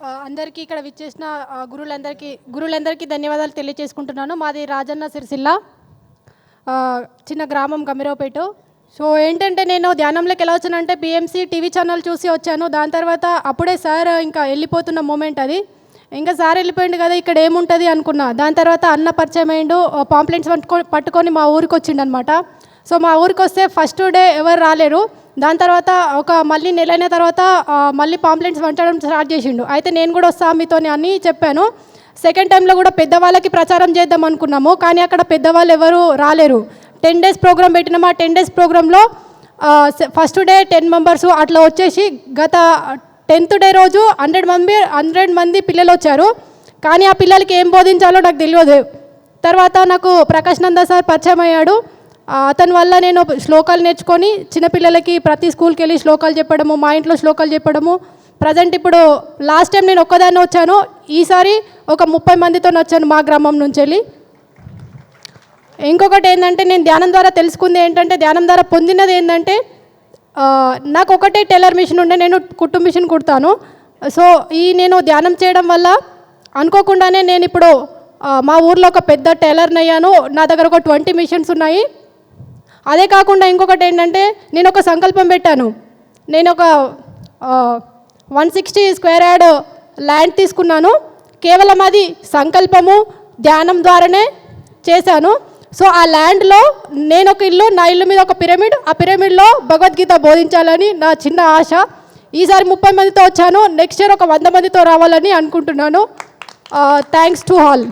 అందరికీ ఇక్కడ విచ్చేసిన గురువులందరికీ గురువులందరికీ ధన్యవాదాలు తెలియజేసుకుంటున్నాను మాది రాజన్న సిరిసిల్ల చిన్న గ్రామం గమిరావుపేట సో ఏంటంటే నేను ధ్యానంలోకి ఎలా వచ్చానంటే బిఎంసీ టీవీ ఛానల్ చూసి వచ్చాను. దాని తర్వాత అప్పుడే సార్ ఇంకా వెళ్ళిపోతున్న మూమెంట్ అది. ఇంకా సార్ వెళ్ళిపోయింది కదా ఇక్కడ ఏముంటుంది అనుకున్నా. దాని తర్వాత అన్న పరిచయం అయ్యిండు పాంప్లెంట్స్ పట్టుకొని పట్టుకొని మా ఊరికి వచ్చిండనమాట సో మా ఊరికి వస్తే ఫస్ట్ డే ఎవరు రాలేరు. దాని తర్వాత ఒక మళ్ళీ నెలైన తర్వాత మళ్ళీ పాంప్లెంట్స్ వంచడం స్టార్ట్ చేసిండు. అయితే నేను కూడా వస్తా మీతోని అని చెప్పాను. సెకండ్ టైంలో కూడా పెద్దవాళ్ళకి ప్రచారం చేద్దాం అనుకున్నాము కానీ అక్కడ పెద్దవాళ్ళు ఎవరు రాలేరు. టెన్ డేస్ ప్రోగ్రామ్ పెట్టినాము ఆ టెన్ డేస్ ప్రోగ్రాంలో ఫస్ట్ డే టెన్ మెంబర్స్ అట్లా వచ్చేసి గత టెన్త్ డే రోజు హండ్రెడ్ మంది హండ్రెడ్ మంది పిల్లలు వచ్చారు. కానీ ఆ పిల్లలకి ఏం బోధించాలో నాకు తెలియదు. తర్వాత నాకు ప్రకాష్ నంద సార్ పరిచయం అయ్యాడు. అతని వల్ల నేను శ్లోకాలు నేర్చుకొని చిన్నపిల్లలకి ప్రతి స్కూల్కి వెళ్ళి శ్లోకాలు చెప్పడము మా ఇంట్లో శ్లోకాలు చెప్పడము. ప్రజెంట్ ఇప్పుడు లాస్ట్ టైం నేను ఒక్కదాన్ని వచ్చాను. ఈసారి ఒక ముప్పై మందితో వచ్చాను మా గ్రామం నుంచి వెళ్ళి. ఇంకొకటి ఏంటంటే నేను ధ్యానం ద్వారా తెలుసుకుంది ఏంటంటే ధ్యానం ద్వారా పొందినది ఏంటంటే నాకు ఒకటే టైలర్ మిషన్ ఉండే నేను కుట్టు మిషన్ కుడతాను. సో ఈ నేను ధ్యానం చేయడం వల్ల అనుకోకుండానే నేను ఇప్పుడు మా ఊర్లో ఒక పెద్ద టైలర్ని అయ్యాను. నా దగ్గర ఒక ట్వంటీ మిషన్స్ ఉన్నాయి. అదే కాకుండా ఇంకొకటి ఏంటంటే నేను ఒక సంకల్పం పెట్టాను. నేను ఒక one sixty square yard land తీసుకున్నాను. కేవలం అది సంకల్పము ధ్యానం ద్వారానే చేశాను. సో ఆ ల్యాండ్లో నేను ఒక ఇల్లు నా ఇల్లు మీద ఒక పిరమిడ్ ఆ పిరమిడ్లో భగవద్గీత బోధించాలని నా చిన్న ఆశ. ఈసారి ముప్పై మందితో వచ్చాను నెక్స్ట్ ఇయర్ ఒక వంద మందితో రావాలని అనుకుంటున్నాను. Thanks to all.